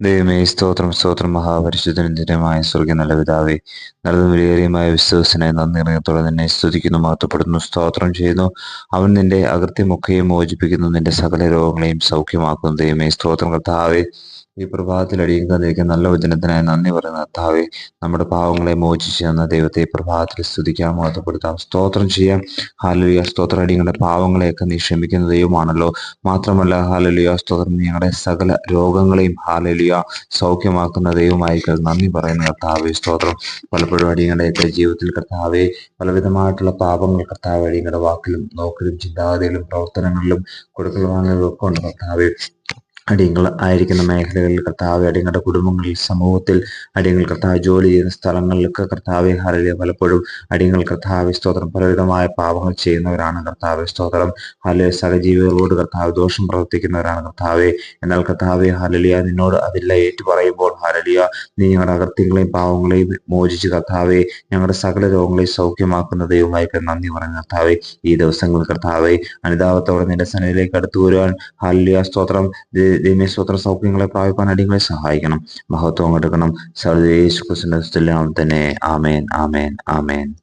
ദൈവമേ സ്തോത്രം സ്തോത്രം മഹാപരിശുദ്ധനന്ദിരമായ സ്വർഗ നല്ല പിതാവേ നല്ലതും വിലയേറിയമായ വിശ്വാസനെ നന്ദി ഇറങ്ങത്തോടെ നിന്നെ സ്തുതിക്കുന്നു മാറ്റപ്പെടുന്നു സ്തോത്രം ചെയ്യുന്നു. അവൻ നിന്റെ അകൃത്യമൊക്കെയും മോചിപ്പിക്കുന്നു നിന്റെ സകല രോഗങ്ങളെയും സൗഖ്യമാക്കുന്നു ദൈവമേ സ്തോത്രം കർത്താവേ. ഈ പ്രഭാതത്തിൽ അടിയുന്നതിരിക്കുന്ന നല്ല വചനത്തിനായി നന്ദി പറയുന്ന കർത്താവെ നമ്മുടെ പാവങ്ങളെ മോചിച്ചു തന്ന ദൈവത്തെ പ്രഭാതത്തിൽ സ്തുതിക്കാം മഹത്വപ്പെടുത്താം സ്തോത്രം ചെയ്യാം. ഹാലലിയ സ്തോത്രം അടിയങ്ങളുടെ പാവങ്ങളെയൊക്കെ നീ ക്ഷമിക്കുന്ന ദൈവമാണല്ലോ. മാത്രമല്ല ഹാലലിയ സ്തോത്രം ഞങ്ങളുടെ സകല രോഗങ്ങളെയും ഹാലലിയ സൗഖ്യമാക്കുന്ന ദൈവമായിരിക്കും നന്ദി പറയുന്ന കർത്താവെ സ്തോത്രം. പലപ്പോഴും അടിയങ്ങളുടെയൊക്കെ ജീവിതത്തിൽ കർത്താവെ പലവിധമായിട്ടുള്ള പാപങ്ങൾ കർത്താവ് അടിയങ്ങളുടെ വാക്കിലും നോക്കിലും ചിന്താഗതിയിലും പ്രവർത്തനങ്ങളിലും കൊടുക്കൽ വാങ്ങലും ഒക്കെ ഉണ്ട് കർത്താവെ. അടിയങ്ങൾ ആയിരിക്കുന്ന മേഖലകളിൽ കർത്താവ് അടിയങ്ങളുടെ കുടുംബങ്ങളിൽ സമൂഹത്തിൽ അടിയങ്ങൾ കർത്താവ് ജോലി ചെയ്യുന്ന സ്ഥലങ്ങളിലൊക്കെ കർത്താവ് ഹരലിയ പലപ്പോഴും അടിയങ്ങൾ കർത്താവ് സ്തോത്രം പലവിധമായ പാപങ്ങൾ ചെയ്യുന്നവരാണ് കർത്താവ് സ്തോത്രം. ഹലിയ സഹജീവികളോട് കർത്താവ് ദോഷം പ്രവർത്തിക്കുന്നവരാണ് കർത്താവെ. എന്നാൽ കർത്താവെ ഹരലിയ നിന്നോട് അതില്ല ഏറ്റു പറയുമ്പോൾ ഹലലിയ നീ ഞങ്ങളുടെ അകൃത്യങ്ങളെയും പാവങ്ങളെയും മോചിച്ച് കർത്താവെ ഞങ്ങളുടെ സകല രോഗങ്ങളെയും സൗഖ്യമാക്കുന്ന ദൈവമായി നന്ദി പറഞ്ഞ കർത്താവെ ഈ ദിവസങ്ങൾ കർത്താവെ അനുതാപത്തോടെ നിന്റെ സനയിലേക്ക് അടുത്തു വരുവാൻ ഹാലിയ സ്തോത്രം ദൈവമേ സ്വത്ര സൗഖ്യങ്ങളെ പ്രാപിപ്പാൻ അടികളെ സഹായിക്കണം. മഹത്വം എടുക്കണം. സർവേശ് ക്രിസ്തുനാമം തന്നെ. ആമേൻ ആമേൻ ആമേൻ.